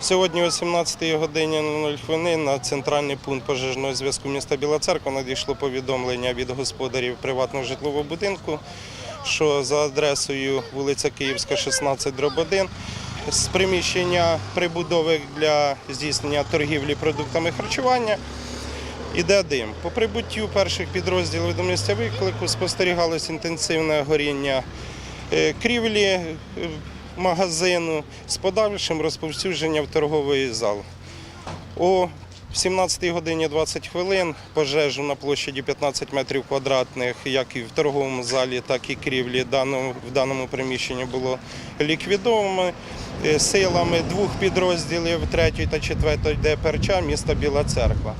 Сьогодні о 17 годині 00 хвилин на центральний пункт пожежного зв'язку міста Біла Церква надійшло повідомлення від господарів приватного житлового будинку, що за адресою вулиця Київська, 16, дроб 1, з приміщення прибудови для здійснення торгівлі продуктами харчування Іде дим. По прибуттю перших підрозділів до місця виклику спостерігалось інтенсивне горіння е, крівлі е, магазину з подальшим розповсюдженням в торговий зал. О 17 годині 20 хвилин пожежу на площаді 15 метрів квадратних, як і в торговому залі, так і крівлі в даному приміщенні було ліквідовано е, силами двох підрозділів 3 та 4 ДПРЧ міста Біла Церква.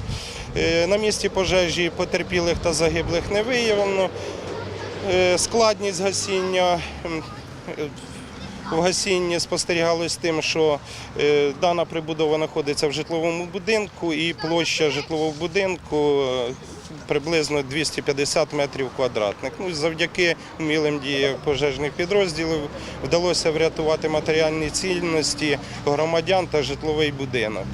Е, На місці пожежі потерпілих та загиблих не виявлено. Е, Складність гасіння е, в гасінні спостерігалось тим, що дана прибудова знаходиться в житловому будинку і площа житлового будинку приблизно 250 метрів квадратних. Ну, завдяки вмілим діям пожежних підрозділів вдалося врятувати матеріальні цінності громадян та житловий будинок.